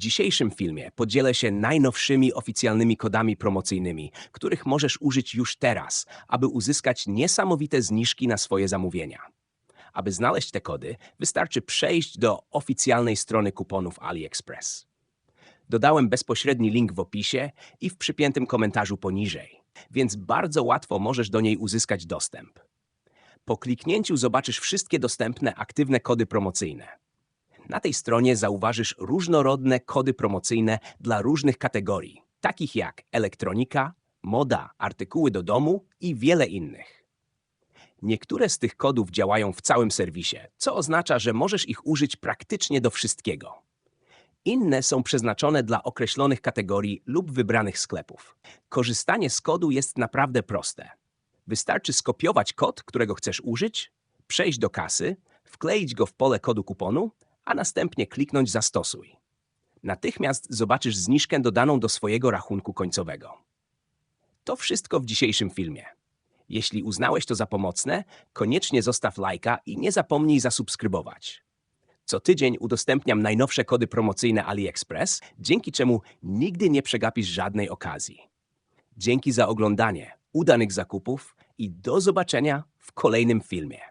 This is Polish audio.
dzisiejszym filmie podzielę się najnowszymi oficjalnymi kodami promocyjnymi, których możesz użyć już teraz, aby uzyskać niesamowite zniżki na swoje zamówienia. Aby znaleźć te kody, wystarczy przejść do oficjalnej strony kuponów AliExpress. Dodałem bezpośredni link w opisie i w przypiętym komentarzu poniżej, więc bardzo łatwo możesz do niej uzyskać dostęp. Po kliknięciu zobaczysz wszystkie dostępne aktywne kody promocyjne. Na tej stronie zauważysz różnorodne kody promocyjne dla różnych kategorii, takich jak elektronika, moda, artykuły do domu i wiele innych. Niektóre z tych kodów działają w całym serwisie, co oznacza, że możesz ich użyć praktycznie do wszystkiego. Inne są przeznaczone dla określonych kategorii lub wybranych sklepów. Korzystanie z kodu jest naprawdę proste. Wystarczy skopiować kod, którego chcesz użyć, przejść do kasy, wkleić go w pole kodu kuponu, a następnie kliknąć Zastosuj. Natychmiast zobaczysz zniżkę dodaną do swojego rachunku końcowego. To wszystko w dzisiejszym filmie. Jeśli uznałeś to za pomocne, koniecznie zostaw lajka i nie zapomnij zasubskrybować. Co tydzień udostępniam najnowsze kody promocyjne AliExpress, dzięki czemu nigdy nie przegapisz żadnej okazji. Dzięki za oglądanie, udanych zakupów i do zobaczenia w kolejnym filmie.